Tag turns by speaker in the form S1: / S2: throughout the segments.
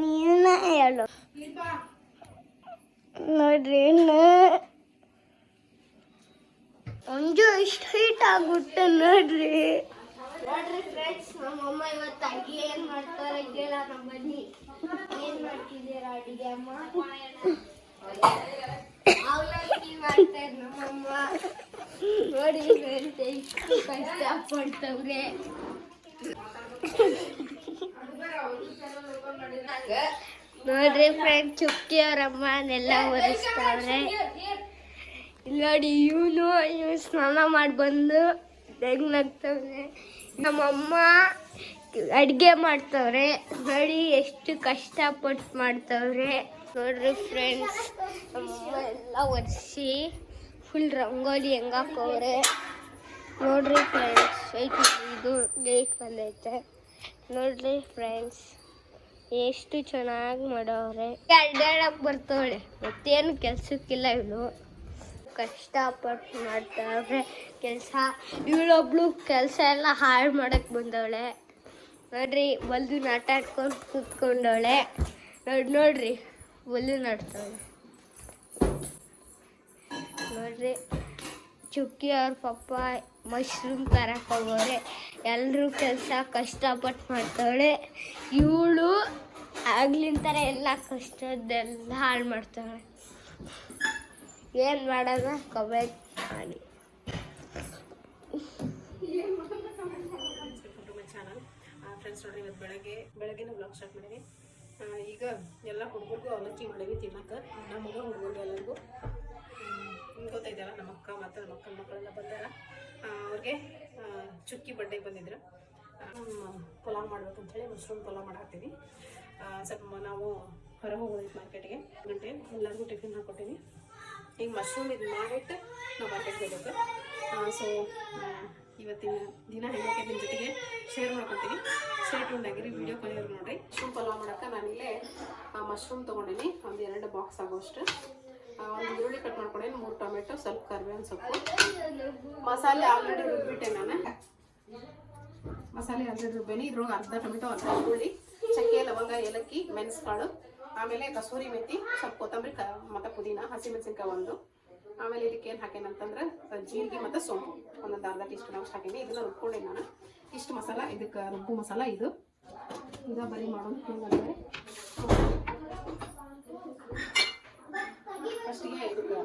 S1: ನೀನ ಹೇಳು. ನೋಡ್ರಿ ಒಂದು ಇಷ್ಟು ಹೀಟ್ ಆಗುತ್ತೆ ನೋಡ್ರಿ. ನೋಡ್ರಿ ಫ್ರೆಂಡ್ಸ್ ನಮ್ಮಮ್ಮ ಇವತ್ತು ಅಡಿಗೆ ಏನ್ ಮಾಡ್ತಾರೆ ಕೇಳೋಣ ಬನ್ನಿ ಏನ್ ಮಾಡ್ತಿದ್ದೀರಾ ಅಡಿಗೆ ಅಮ್ಮ? ಅವಲಕ್ಕಿ ಮಾಡ್ತಾರೆ ನಮ್ಮಮ್ಮ. ನೋಡಿ ಕಷ್ಟಪಡ್ತವ್ರೆ. ನೋಡ್ರಿ ಫ್ರೆಂಡ್ ಚುಕ್ಕಿ ಅವರಮ್ಮ ನೆಲ್ಲ ಒರೆಸ್ತಾವ್ರೆ ಇಲ್ಲಿ ನೋಡಿ ಇವನು ಇವ್ ಸ್ನಾನ ಮಾಡಿ ಬಂದು ಹೆಂಗ್ ನಗ್ತವ್ರೆ ನಮ್ಮಮ್ಮ ಅಡುಗೆ ಮಾಡ್ತವ್ರೆ. ನೋಡಿ ಎಷ್ಟು ಕಷ್ಟಪಟ್ಟು ಮಾಡ್ತವ್ರೆ. ನೋಡ್ರಿ ಫ್ರೆಂಡ್ಸ್ ನಮ್ಮಮ್ಮ ಎಲ್ಲ ಒರೆಸಿ ಫುಲ್ ರಂಗೋಲಿ ಹೆಂಗಾಕವ್ರೆ ನೋಡ್ರಿ ಫ್ರೆಂಡ್ಸ್ ಇದು ಗೇಟ್ ಬಂದೈತೆ. ನೋಡ್ರಿ ಫ್ರೆಂಡ್ಸ್ ಎಷ್ಟು ಚೆನ್ನಾಗಿ ಮಾಡವ್ರೆ. ಅಡ್ಡಾಡಕ್ ಬರ್ತವಳೆ. ಮತ್ತೇನು ಕೆಲ್ಸಕ್ಕಿಲ್ಲ ಇವಳು. ಕಷ್ಟಪಟ್ಟು ಮಾಡ್ತಾವ್ರೆ. ಕೆಲಸ. ಇವಳೊಬ್ಳು ಕೆಲಸ ಎಲ್ಲ ಹಾಳು ಮಾಡಕ್ಕೆ ಬಂದವಳೆ. ನೋಡ್ರಿ, ಒಲ್ದು ನಾಟಾಡ್ಕೊಂಡು ಕೂತ್ಕೊಂಡವಳೆ. ನೋಡಿ, ನೋಡ್ರಿ ಬಲ್ದು ನಾಡ್ತಾವಳೆ ನೋಡ್ರಿ, ಚುಕ್ಕಿ ಅವ್ರ ಪಪ್ಪ ಮಶ್ರೂಮ್ ತರಕ್ಕೆ ಹೋಗೋರೆ. ಎಲ್ಲರೂ ಕೆಲಸ ಕಷ್ಟಪಟ್ಟು ಮಾಡ್ತಾಳೆ ಇವಳು ಆಗ್ಲಿಂತರ ಎಲ್ಲ ಕಷ್ಟದ್ದೆಲ್ಲ ಹಾಳು ಮಾಡ್ತಾಳೆ ಏನು ಮಾಡೋಣ? ಕಮೆಂಟ್ ಮಾಡಿ.
S2: ಫ್ರೆಂಡ್ಸ್ ಬೆಳಗ್ಗೆ ಬ್ಲಾಗ್ ಸ್ಟಾರ್ಟ್ ಈಗ ಎಲ್ಲ ಹುಡುಗರಿಗೂ ಅವಲಕ್ಕಿ ಮಾಡೀವಿ ತಿನ್ನಕ್ಕೆ ನಮಗೆ ಹುಡುಗರಿಗೆ ಎಲ್ಲರಿಗೂ ಹ್ಮ್, ಗೊತ್ತೈತಲ್ಲ ನಮ್ಮ ಅಕ್ಕ ಮತ್ತು ನಮ್ಮ ಅಕ್ಕನ ಮಕ್ಕಳೆಲ್ಲ ಬಂದಾರ. ಅವ್ರಿಗೆ ಚುಕ್ಕಿ ಬಡ್ಡೆ ಬಂದಿದ್ರು. ಪಲಾವ್ ಮಾಡ್ಬೇಕಂತೇಳಿ ಮಶ್ರೂಮ್ ಪಲಾವ್ ಮಾಡಾಕ್ತೀವಿ ಆ, ಸ್ವಲ್ಪ ನಾವು ಹೊರ ಹೋಗೋದೈತೆ ಮಾರ್ಕೆಟ್ಗೆ. ಗಂಟೆ ಎಲ್ಲರಿಗೂ ಟಿಫಿನ್ ಹಾಕ್ಕೊಟ್ಟಿನಿ ಈಗ ಮಶ್ರೂಮ್ ಇದು ಮಾಡಿಬಿಟ್ಟು ನಾವು ಮಾರ್ಕೆಟ್ಗೆ ಹೋಗ್ಬೇಕು. ಸೊ ಇವತ್ತಿನ ದಿನ ಹೆಂಗೈತೆ ನಿಮ್ಮ ಜೊತೆಗೆ ಶೇರ್ ಮಾಡ್ಕೊತೀನಿ ಶೇರ್ ಟೂಂಡಾಗಿರಿ ವಿಡಿಯೋ ಕೊನೆಯವ್ರು ನೋಡಿರಿ. ಮಶ್ರೂಮ್ ಪಲಾವ್ ಮಾಡೋಕೆ ನಾನಿಲ್ಲೇ ಮಶ್ರೂಮ್ ತೊಗೊಂಡಿನಿ. ಒಂದು ಎರಡು ಬಾಕ್ಸ್ ಆಗೋಷ್ಟು ಒಂದು ಈರುಳ್ಳಿ ಕಟ್ ಮಾಡ್ಕೊಂಡೇನು, ಮೂರು ಟೊಮೆಟೊ, ಸ್ವಲ್ಪ ಕರಿಬೇವಿನ ಸೊಪ್ಪು. ಮಸಾಲೆ ಆಲ್ರೆಡಿ ರುಬ್ಬಿಟ್ಟೆ ನಾನು. ಮಸಾಲೆ ಆಲ್ರೆಡಿ ರುಬ್ಬೇನಿ, ಇದ್ರೊಳಗೆ ಅರ್ಧ ಟೊಮೆಟೊ, ಅರ್ಧ ಈರುಳ್ಳಿ, ಚಕ್ಕೆ, ಲವಂಗ, ಏಲಕ್ಕಿ, ಮೆಣಸುಕಾಳು, ಆಮೇಲೆ ಕಸೂರಿ ಮೆಥಿ, ಸ್ವಲ್ಪ ಕೊತ್ತಂಬರಿ ಕ, ಮತ್ತು ಪುದೀನ, ಹಸಿಮೆಣಸಿನ್ಕಾಯಿ ಒಂದು. ಆಮೇಲೆ ಇದಕ್ಕೆ ಏನು ಹಾಕೇನಂತಂದ್ರೆ ಜೀರಿಗೆ ಮತ್ತು ಸೋಂಪು. ಒಂದೊಂದು ಅರ್ಧ ಟೀ ಸ್ಪೂನ್ ಅಷ್ಟು ಹಾಕೀನಿ. ಇದನ್ನ ರುಬ್ಕೊಂಡೆ ನಾನು. ಇಷ್ಟು ಮಸಾಲ, ಇದಕ್ಕೆ ರುಬ್ಬು ಮಸಾಲ ಇದು. ಈಗ ಬರೀ ಮಾಡೋದು ಹೆಂಗಂದ್ರೆ. ಫಸ್ಟಿಗೆ ಇದಕ್ಕೆ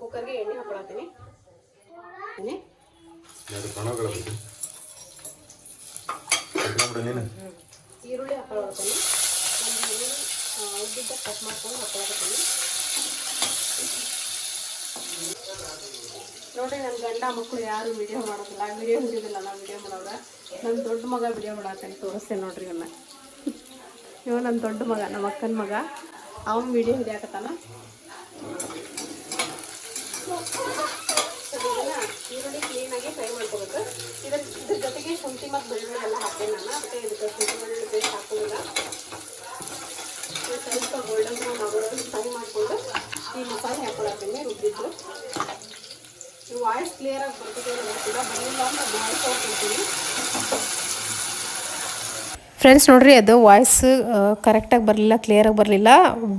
S2: ಕುಕ್ಕರ್ಗೆ ಎಣ್ಣೆ ಹಾಕೊಳತ್ತೀನಿ. ಎಣ್ಣೆ. ಈರುಳ್ಳಿ ಹಾಕೊಳತ್ತೀನಿ ಉದ್ದುದ್ದ ಕಟ್ ಮಾಡ್ಕೊಂಡು ಹಾಕೊಳತ್ತೀನಿ ನೋಡಿ ನನ್ನ ಗಂಡ ಮಕ್ಕಳು ಯಾರು ವಿಡಿಯೋ ಮಾಡೋದಿಲ್ಲ ವಿಡಿಯೋ ಹಿಡಿಯೋದಿಲ್ಲ ನಾನು ವಿಡಿಯೋ ಮಾಡೋದ ನನ್ನ ದೊಡ್ಡ ಮಗ ವಿಡಿಯೋ ಮಾಡಾಕಂತ ತೋರಿಸ್ತೇನೆ ನೋಡ್ರಿ ಇವನ್ನ ಇವ ನನ್ನ ದೊಡ್ಡ ಮಗ ನಮ್ಮ ಅಕ್ಕನ ಮಗ. ಅವನು ವಿಡಿಯೋ ಹಿಡಿಯಾಕತ್ತಾನ. ಈರುಳ್ಳಿ ಕ್ಲೀನಾಗಿ ಫ್ರೈ ಮಾಡ್ಕೋಬೇಕು. ಇದರ ಇದ್ರ ಜೊತೆಗೆ ಶುಂಠಿ ಮತ್ತು ಬೆಳ್ಳುಳ್ಳಿ ಎಲ್ಲ ಹಾಕ್ತೇನೆ ನಾನು. ಅದಕ್ಕೆ ಇದಕ್ಕೆ ಶುಂಠಿ ಬೆಳ್ಳುಳ್ಳಿ ಪೇಸ್ಟ್ ಹಾಕೋದಿಲ್ಲ ಸ್ವಲ್ಪ ಗೋಲ್ಡನ್ ಬ್ರೌನ್ ಆಗೋದು ಫ್ರೈ ಮಾಡಿಕೊಂಡು ಈ ಮಸಾಲೆ ಹಾಕೊಳತ್ತೀನಿ ರುಬ್ಬಿದ್ದು ನೀವು ವಾಯ್ಸ್ ಕ್ಲಿಯರಾಗಿ ಬರ್ತದೆ ಗೊತ್ತಿಲ್ಲ. ಬರಲಿಲ್ಲ ಅಂದ್ರೆ ಬಾಯ್ಸ್ ಹೋಗ್ತಿರ್ತೀನಿ ಫ್ರೆಂಡ್ಸ್ ನೋಡ್ರಿ, ಅದು ವಾಯ್ಸ್ ಕರೆಕ್ಟಾಗಿ ಬರಲಿಲ್ಲ ಕ್ಲಿಯರಾಗಿ ಬರಲಿಲ್ಲ.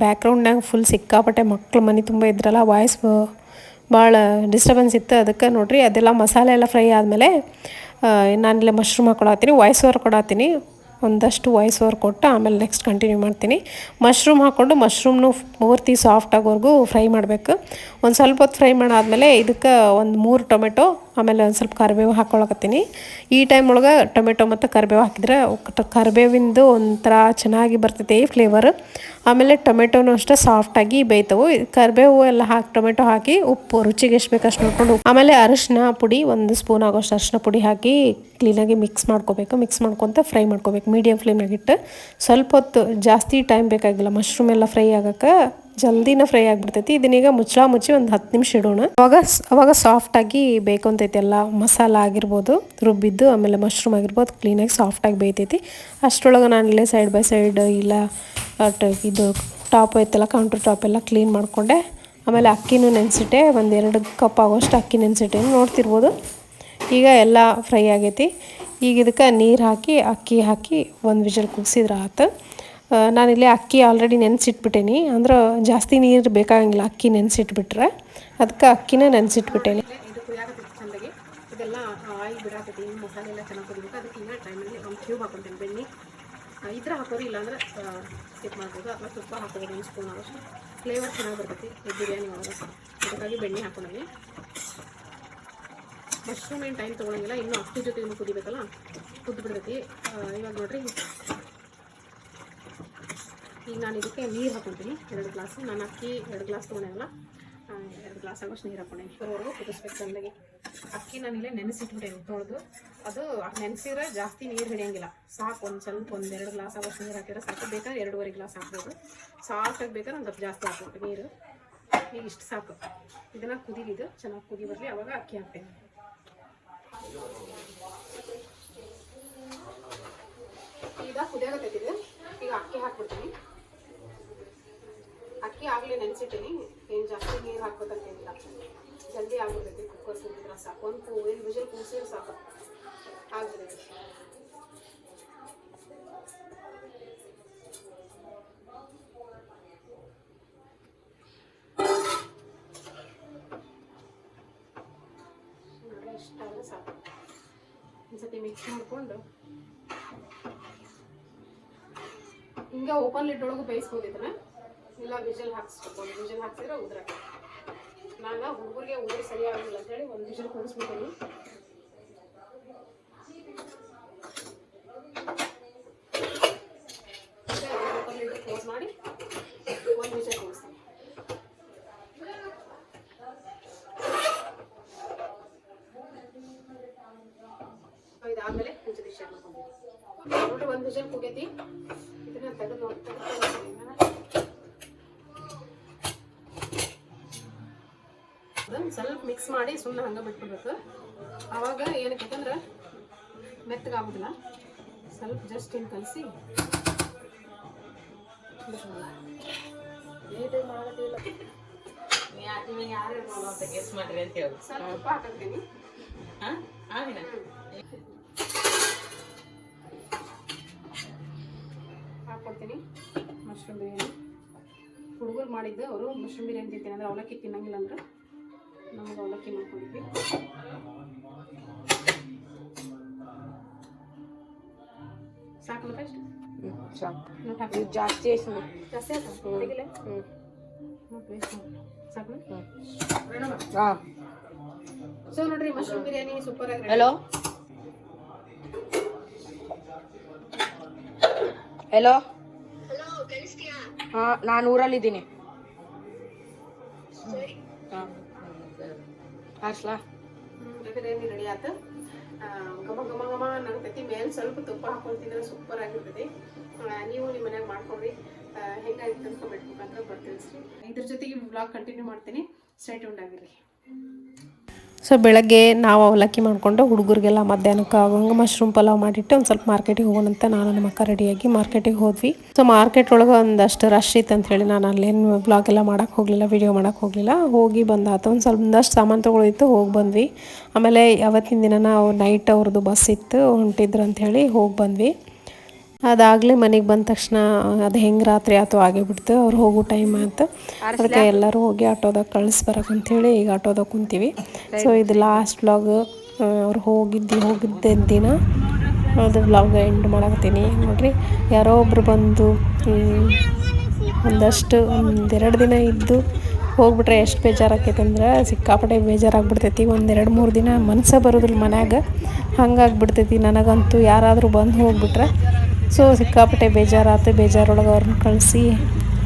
S2: ಬ್ಯಾಕ್ಗ್ರೌಂಡ್ನಾಗ ಫುಲ್ ಸಿಕ್ಕಾಪಟ್ಟೆ ಮಕ್ಳು ಮನೆ ತುಂಬ ಇದ್ರಲ್ಲ ವಾಯ್ಸ್ ಭಾಳ ಡಿಸ್ಟರ್ಬೆನ್ಸ್ ಇತ್ತು. ಅದಕ್ಕೆ ನೋಡ್ರಿ, ಅದೆಲ್ಲ ಮಸಾಲೆ ಎಲ್ಲ ಫ್ರೈ ಆದಮೇಲೆ ನಾನಿಲ್ಲ ಮಶ್ರೂಮ್ ಹಾಕೊಳತ್ತೀನಿ ವಾಯ್ಸ್ ಓವರ್ ಕೊಡತ್ತೀನಿ. ಒಂದಷ್ಟು ವಾಯ್ಸ್ ಓವರ್ ಕೊಟ್ಟು ಆಮೇಲೆ ನೆಕ್ಸ್ಟ್ ಕಂಟಿನ್ಯೂ ಮಾಡ್ತೀನಿ. ಮಶ್ರೂಮ್ ಹಾಕ್ಕೊಂಡು ಮಶ್ರೂಮ್ನು ಪೂರ್ತಿ ಸಾಫ್ಟ್ ಆಗೋವರೆಗೂ ಫ್ರೈ ಮಾಡಬೇಕು. ಒಂದು ಸ್ವಲ್ಪ ಹೊತ್ತು ಫ್ರೈ ಮಾಡಾದಮೇಲೆ ಇದಕ್ಕೆ ಒಂದು ಮೂರು ಟೊಮೆಟೊ ಆಮೇಲೆ ಒಂದು ಸ್ವಲ್ಪ ಕರಿಬೇವು ಹಾಕ್ಕೊಳಕತ್ತೀನಿ ಈ ಟೈಮ್ ಒಳಗೆ ಟೊಮೆಟೊ ಮತ್ತು ಕರಿಬೇವು ಹಾಕಿದ್ರೆ ಕರಿಬೇವಿಂದು ಒಂಥರ ಚೆನ್ನಾಗಿ ಬರ್ತೈತೆ ಫ್ಲೇವರ್ ಆಮೇಲೆ ಟೊಮೆಟೊನೂ ಅಷ್ಟೇ ಸಾಫ್ಟಾಗಿ ಬೇಯ್ತವು. ಕರಿಬೇವು ಎಲ್ಲ ಹಾಕಿ, ಟೊಮೆಟೊ ಹಾಕಿ ಉಪ್ಪು ರುಚಿಗೆ ಎಷ್ಟು ಬೇಕಷ್ಟು ನೋಡ್ಕೊಂಡು ಆಮೇಲೆ ಅರಿಶಿನ ಪುಡಿ ಒಂದು ಸ್ಪೂನ್ ಆಗೋಷ್ಟು ಅರಿಶಿನ ಪುಡಿ ಹಾಕಿ ಕ್ಲೀನಾಗಿ ಮಿಕ್ಸ್ ಮಾಡ್ಕೋಬೇಕು. ಮಿಕ್ಸ್ ಮಾಡ್ಕೊತ ಫ್ರೈ ಮಾಡ್ಕೋಬೇಕು. ಮೀಡಿಯಮ್ ಫ್ಲೇಮ್ನಾಗಿಟ್ಟು ಸ್ವಲ್ಪ ಹೊತ್ತು ಜಾಸ್ತಿ ಟೈಮ್ ಬೇಕಾಗಿಲ್ಲ. ಮಶ್ರೂಮ್ ಎಲ್ಲ ಫ್ರೈ ಆಗಕ್ಕೆ ಜಲ್ದಿನ ಫ್ರೈ ಆಗಿಬಿಡ್ತೈತಿ. ಇದನ್ನೀಗ ಮುಚ್ಚಳ ಮುಚ್ಚಿ ಒಂದು ಹತ್ತು ನಿಮಿಷ ಇಡೋಣ. ಅವಾಗ ಅವಾಗ ಸಾಫ್ಟಾಗಿ ಬೇಕು ಅಂತೈತಿ ಎಲ್ಲ ಮಸಾಲ ಆಗಿರ್ಬೋದು, ರುಬ್ಬಿದ್ದು, ಆಮೇಲೆ ಮಶ್ರೂಮ್ ಆಗಿರ್ಬೋದು ಕ್ಲೀನಾಗಿ ಸಾಫ್ಟಾಗಿ ಬೇಯ್ತೈತಿ. ಅಷ್ಟರೊಳಗೆ ನಾನು ಇಲ್ಲೇ ಸೈಡ್ ಬೈ ಸೈಡ್ ಇಲ್ಲ ಇದು ಟಾಪ್ ಐತಲ್ಲ ಕೌಂಟರ್ ಟಾಪ್ ಎಲ್ಲ ಕ್ಲೀನ್ ಮಾಡಿಕೊಂಡೆ. ಆಮೇಲೆ ಅಕ್ಕಿನೂ ನೆನೆಸಿಟ್ಟೆ, ಒಂದು ಎರಡು ಕಪ್ ಆಗೋಷ್ಟು ಅಕ್ಕಿ ನೆನೆಸಿಟ್ಟೆ. ನೋಡ್ತಿರ್ಬೋದು. ಈಗ ಎಲ್ಲ ಫ್ರೈ ಆಗೈತಿ. ಈಗ ಇದಕ್ಕೆ ನೀರು ಹಾಕಿ, ಅಕ್ಕಿ ಹಾಕಿ ಒಂದು ವಿಜಲ್ ಕುಗ್ಸಿದ್ರೆ ಆತು. ನಾನಿಲ್ಲಿ ಅಕ್ಕಿ ಆಲ್ರೆಡಿ ನೆನೆಸಿಟ್ಬಿಟ್ಟೇನಿ. ಅಂದ್ರೆ ಜಾಸ್ತಿ ನೀರು ಬೇಕಾಗಂಗಿಲ್ಲ. ಅಕ್ಕಿ ನೆನೆಸಿಟ್ಬಿಟ್ರೆ. ಅದಕ್ಕೆ ಅಕ್ಕಿನ ನೆನೆಸಿಟ್ಬಿಟ್ಟೇನಿ. ಇದು ಕುದಿಯಾಕತ್ತೈತಿ ಚಂದಾಗಿ. ಇದೆಲ್ಲ ಆಯಿಲ್ ಬಿಡಾಕತ್ತಿ ಮಸಾಲೆ ಎಲ್ಲ ಚೆನ್ನಾಗಿ ಕುದಿಬೇಕು. ಅದಕ್ಕೆ ಹಿಂಗೆ ಟೈಮಲ್ಲಿ ಒಂದು ಕ್ಯೂಬ್ ಹಾಕೊತೇನೆ ಬೆಣ್ಣೆ. ಇದ್ರೆ ಹಾಕೋರಿ ಇಲ್ಲಾಂದ್ರೆ ಸ್ಕಿಪ್ ಮಾಡ್ಬೋದು. ಅಥವಾ ತುಪ್ಪ ಹಾಕೋಬೋದು ಒಂದು ಸ್ಪೂನ್ ಆಗೋಷ್ಟು ಫ್ಲೇವರ್ ಚೆನ್ನಾಗಿ ಬರ್ತೈತಿ. ಬಿರಿಯಾನಿ ಒಳಗೆ ಅದಕ್ಕಾಗಿ ಬೆಣ್ಣೆ ಹಾಕೊಂಡೀನಿ. ಮಶ್ರೂಮ್ ಏನು ಟೈಮ್ ತೊಗೊಳಂಗಿಲ್ಲ. ಇನ್ನೂ ಅಕ್ಕಿ ಜೊತೆ ಕುದಿಬೇಕಲ್ಲ. ಕುದ್ದು ಬಿಡ್ತೈತಿ ಇವಾಗ ನೋಡ್ರಿ ಈಗ ನಾನು ಇದಕ್ಕೆ ನೀರು ಹಾಕೊತೀನಿ ಎರಡು ಗ್ಲಾಸು ನಾನು ಅಕ್ಕಿ ಎರಡು ಗ್ಲಾಸ್ ತೊಗೊಂಡೆಲ್ಲ ಎರಡು ಗ್ಲಾಸ್ ಆಗೋಷ್ಟು ನೀರು ಹಾಕೊಂಡೇನಿ ಇರೋವರೆಗೂ ಕುದಿಸ್ಬೇಕು ಚಂದಾಗಿ ಅಕ್ಕಿ ಇಲ್ಲೇ ನೆನೆಸಿಟ್ಬಿಟ್ಟೆ ತೊಳೆದು ಅದು ನೆನೆಸಿದ್ರೆ ಜಾಸ್ತಿ ನೀರು ಹಿಡಿಯಂಗಿಲ್ಲ. ಸಾಕು, ಒಂದು ಸ್ವಲ್ಪ ಒಂದೆರಡು ಗ್ಲಾಸ್ ಆಗೋಷ್ಟು ನೀರು ಹಾಕಿದ್ರೆ ಸಾಕು. ಬೇಕಾದ್ರೆ ಎರಡೂವರೆ ಗ್ಲಾಸ್ ಹಾಕ್ಬೋದು. ಸಾಕಾಗಿ ಬೇಕಾದ್ರೆ ಒಂದು ಸ್ವಲ್ಪ ಜಾಸ್ತಿ ಹಾಕ್ಬೋದು ನೀರು. ಈಗ ಇಷ್ಟು ಸಾಕು. ಇದನ್ನು ಕುದಿಲಿದ್ದು ಚೆನ್ನಾಗಿ ಕುದಿ ಬರಲಿ. ಅವಾಗ ಅಕ್ಕಿ ಹಾಕ್ತೇನೆ. ಈಗ ಕುದಿಯಾಗತ್ತೈತಿದೆ ಈಗ ಅಕ್ಕಿ ಹಾಕ್ಬಿಡ್ತೀನಿ. ಅಕ್ಕಿ ಆಗಲೇ ನೆನೆಸಿಟ್ಟಿನಿ. ಏನು ಜಾಸ್ತಿ ನೀರು ಹಾಕ್ಬೇಕಂತೇನಿಲ್ಲ ಜಲ್ದಿ ಆಗ್ಬಿಡ್ತೈತಿ. ಕುಕ್ಕರ್ ಕೂಗಿದ್ರೆ ಸಾಕು. ಒಂದು ಕೂ ಏನು ವಿಜಲ್ ಕೂಸಿದ್ರೆ ಸಾಕು. ಆಗ್ಬಿಡ್ತೈತಿ. ಇಷ್ಟಾದ್ರೆ ಸಾಕು. ಒಂದ್ಸತಿ ಮಿಕ್ಸ್ ಮಾಡ್ಕೊಂಡು ಹಿಂಗೆ ಓಪನ್ ಲಿಡ್ ಒಳಗೂ ಬೇಯಿಸ್ಬೋದು ಇದನ್ನ ಇಲ್ಲ ವಿಜಲ್ ಹಾಕ್ಸ್ಬೇಕು. ವಿಜಲ್ ಹಾಕ್ಸಿದ್ರೆ ಉದ್ರ ನಾನು ಹುಡುಗರಿಗೆ ಉದುರು ಸರಿಯಾಗಿಲ್ಲ ಅಂತೇಳಿ ಒಂದು ವಿಜಲ್ ಕೂಡಿಸ್ಬಿಟ್ಟಿನಿ ಓಪನ್ ಲಿಡ್ ಕ್ಲೋಸ್ ಮಾಡಿ ಒಂದು ವಿಜಲ್ ಕೂಡಿಸ್ತೀನಿ ಇದಾದ್ಮೇಲೆ ಒಂದ್ಸತಿ ಶೇರ್ ಮಾಡ್ಕೊಂತೀನಿ ನೋಡ್ರಿ ಒಂದು ವಿಜಲ್ ಕುಗೈತಿ ಇದನ್ನ ತೆಗೆದು ಅದನ್ನ ಸ್ವಲ್ಪ ಮಿಕ್ಸ್ ಮಾಡಿ ಸುಮ್ಮನೆ ಹಂಗೆ ಬಿಟ್ಬಿಡ್ಬೇಕು. ಆವಾಗ ಏನಕ್ಕೆ ಅಂದ್ರೆ ಮೆತ್ತಗಾಗೋದಿಲ್ಲ. ಸ್ವಲ್ಪ ಜಸ್ಟ್ ಹಿಂಗೆ ಕಲಸಿ ಸ್ವಲ್ಪ ಮಶ್ರೂಮ್ ಬಿರಿಯಾನಿ. ಹುಡುಗರು ಮಾಡಿದ್ದು ಅವರು ಮಶ್ರೂಮ್ ಬಿರಿಯಾನಿ ತಿಂತೀನಿ ಅಂದ್ರೆ ಅವಲಕ್ಕಿ ತಿನ್ನಂಗಿಲ್ಲ ಅಂದ್ರೆ. ನಮಗೆ ಅವಲಕ್ಕಿ ಮಾಡ್ಕೊಂಡಿದ್ವಿ. ಪೇಸ್ಟ್ ನೋಡಿ ಹಾಕಿ.
S3: ಜಾಸ್ತಿ ಆಯ್ತು
S2: ಜಾಸ್ತಿ ಆಯ್ತಾ? ಸಾಕು?
S3: ಹಾಂ.
S2: ಸೊ ನೋಡ್ರಿ ಮಶ್ರೂಮ್ ಬಿರಿಯಾನಿ ಸೂಪರ್ ಆಗಿ
S3: ಹಲೋ ಹಲೋ ಹಾ ನಾನು ಊರಲ್ಲಿದ್ದೀನಿ. ಹಾಸ್ಲಾ?
S2: ಬಿರಿಯಾನಿ ರೆಡಿ ಆತು. ಘಮ ಘಮ ಘಮ ಅನ್ನತೈತಿ ಮೇಲೆ ಸ್ವಲ್ಪ ತುಪ್ಪ ಹಾಕೊಂತಿದ್ರೆ ಸೂಪರ್ ಆಗಿರ್ತೈತಿ ನೀವು ನಿಮ್ಮ ಮನ್ಯಾಗ ಮಾಡ್ಕೊಡ್ರಿ ಆ, ಹೆಂಗಾಗಿತ್ತು ಅಂತ ಕಮೆಂಟ್ ಬರ್ತೀವಿ ಇದ್ರ ಜೊತೆಗೆ ಬ್ಲಾಗ್ ಕಂಟಿನ್ಯೂ ಮಾಡ್ತೀನಿ. ಸ್ಟೇಟ್ ಆಗಿರ್ರಿ ಸೊ ಬೆಳಗ್ಗೆ ನಾವು ಅವಲಕ್ಕಿ ಮಾಡಿಕೊಂಡು ಹುಡುಗರಿಗೆಲ್ಲ ಮಧ್ಯಾಹ್ನಕ್ಕೆ ಆಗೋಂಗೆ ಮಶ್ರೂಮ್ ಪಲಾವ್ ಮಾಡಿಟ್ಟು ಒಂದು ಸ್ವಲ್ಪ ಮಾರ್ಕೆಟಿಗೆ ಹೋಗೋಣಂತ ನಾನು ನಮ್ಮ ಅಕ್ಕ ರೆಡಿಯಾಗಿ ಮಾರ್ಕೆಟಿಗೆ ಹೋದ್ವಿ. ಸೊ ಮಾರ್ಕೆಟ್ ಒಳಗೆ ಒಂದಷ್ಟು ರಶ್ ಇತ್ತು ಅಂತ ಹೇಳಿ ನಾನು ಅಲ್ಲೇನು ಬ್ಲಾಗ್ ಎಲ್ಲ ಮಾಡೋಕ್ಕೆ ಹೋಗಲಿಲ್ಲ ವಿಡಿಯೋ ಮಾಡೋಕ್ಕೆ ಹೋಗಲಿಲ್ಲ. ಹೋಗಿ ಬಂದಾತು. ಒಂದು ಸ್ವಲ್ಪ ಒಂದಷ್ಟು ಸಾಮಾನು ತೊಗೊಳಿತ್ತು ಹೋಗಿ ಬಂದ್ವಿ. ಆಮೇಲೆ ಯಾವತ್ತಿನ ದಿನ ನಾವು ನೈಟ್ ಅವ್ರದ್ದು ಬಸ್ ಇತ್ತು, ಹೊಂಟಿದ್ರು ಅಂತ ಹೇಳಿ ಹೋಗಿ ಬಂದ್ವಿ. ಅದಾಗಲೇ ಮನೆಗೆ ಬಂದ ತಕ್ಷಣ ಅದು ಹೆಂಗೆ ರಾತ್ರಿ ಆಯ್ತು ಆಗಿಬಿಡ್ತು ಅವ್ರು ಹೋಗೋ ಟೈಮ್ ಆಯ್ತು. ಅದಕ್ಕೆ ಎಲ್ಲರೂ ಹೋಗಿ ಆಟೋದಾಗ ಕಳಿಸ್ಬರಕಂತೇಳಿ ಈಗ ಆಟೋದಾಗ ಕುಂತೀವಿ. ಸೊ ಇದು ಲಾಸ್ಟ್ ವ್ಲಾಗ್ ಅವ್ರು ಹೋಗಿದ್ದು ಹೋಗಿದ್ದ ದಿನ. ಅದು ವ್ಲಾಗ್ ಎಂಡ್ ಮಾಡಕತ್ತೀನಿ. ನೋಡಿರಿ ಯಾರೋ ಒಬ್ರು ಬಂದು ಒಂದಷ್ಟು ಒಂದೆರಡು ದಿನ ಇದ್ದು ಹೋಗ್ಬಿಟ್ರೆ ಎಷ್ಟು ಬೇಜಾರಾಕೈತೆ ಅಂದ್ರೆ ಸಿಕ್ಕಾಪಟ್ಟೆ ಬೇಜಾರಾಗ್ಬಿಡ್ತೈತಿ. ಒಂದೆರಡು ಮೂರು ದಿನ ಮನಸ್ಸೇ ಬರೋದಿಲ್ಲ ಮನ್ಯಾಗ. ಹಂಗಾಗ್ಬಿಡ್ತೈತಿ ನನಗಂತೂ ಯಾರಾದರೂ ಬಂದು ಹೋಗ್ಬಿಟ್ರೆ. ಸೊ ಸಿಕ್ಕಾಪಟ್ಟೆ ಬೇಜಾರಾತು ಬೇಜಾರೊಳಗೆ ಅವ್ರನ್ನ ಕಳಿಸಿ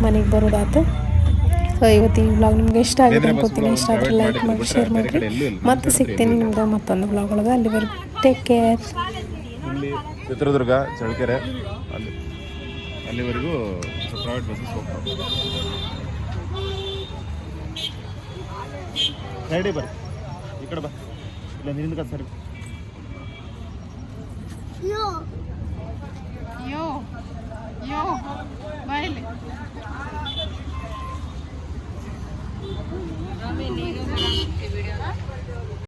S2: ಮನೆಗೆ ಬರೋದಾತು. ಸೊ ಇವತ್ತಿನ ವ್ಲಾಗ್ ನಿಮ್ಗೆ ಇಷ್ಟ ಆಗಿದೆ ಅನ್ಕೋತೀನಿ. ಇಷ್ಟ ಆದರೆ ಲೈಕ್ ಮಾಡಿ ಶೇರ್ ಮಾಡಿರಿ ಮತ್ತೆ ಸಿಗ್ತೀನಿ ನಿಮ್ಗೆ ಮತ್ತೊಂದು ವ್ಲಾಗ್ ಒಳಗೆ. ಅಲ್ಲಿವರೆಗೂ ಟೇಕ್ ಕೇರ್
S4: ಚಿತ್ರದುರ್ಗ ಚಳ್ಳಕೆರೆ ಅಲ್ಲಿ. ಅಲ್ಲಿವರೆಗೂ ಪ್ರೈವೇಟ್ ಬಸ್ಸಸ್ ಹೋಗ್ತಾರೆ ಸೈಡಿ ಬರ್ರಿ ಈ ಕಡೆ ಬಾ. ಇಲ್ಲ ನಿಂದ ಸರಿ.
S2: ojo,
S3: baile.